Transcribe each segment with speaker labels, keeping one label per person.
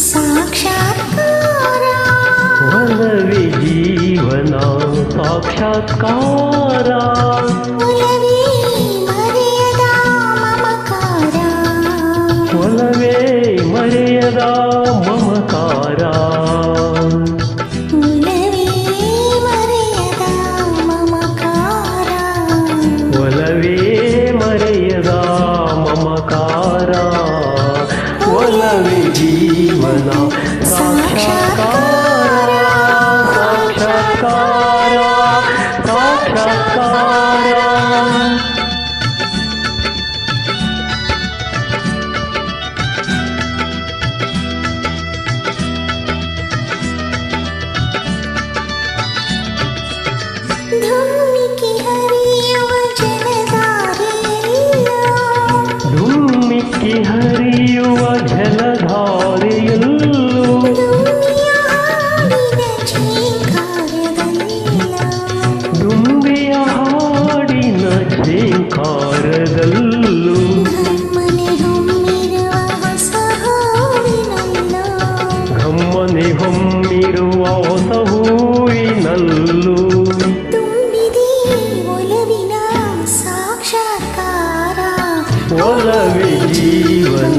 Speaker 1: साक्षात्कारा
Speaker 2: मनवी जीवना साक्षात्कारा
Speaker 1: मनवी मर्यादा ममकारा
Speaker 2: मनवे मर्यादा 拉萨。ఊరి నల్లు
Speaker 1: ಒಲವಿ ಜೀವನ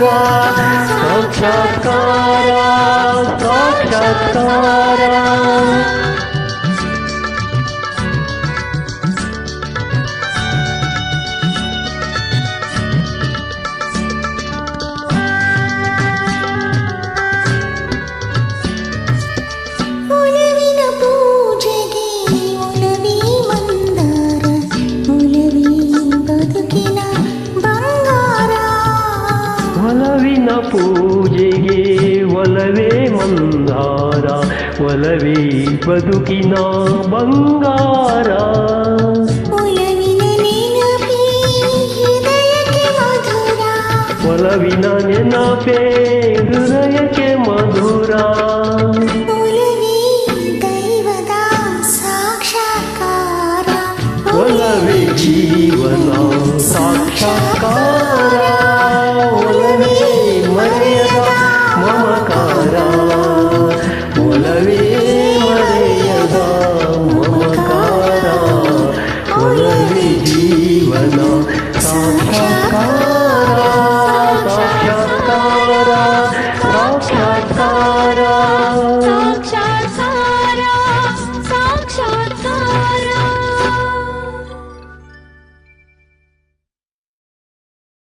Speaker 2: Satyakara, Satyakara, वलवे मन्दारा वलवे बदुकिना बङ्गारा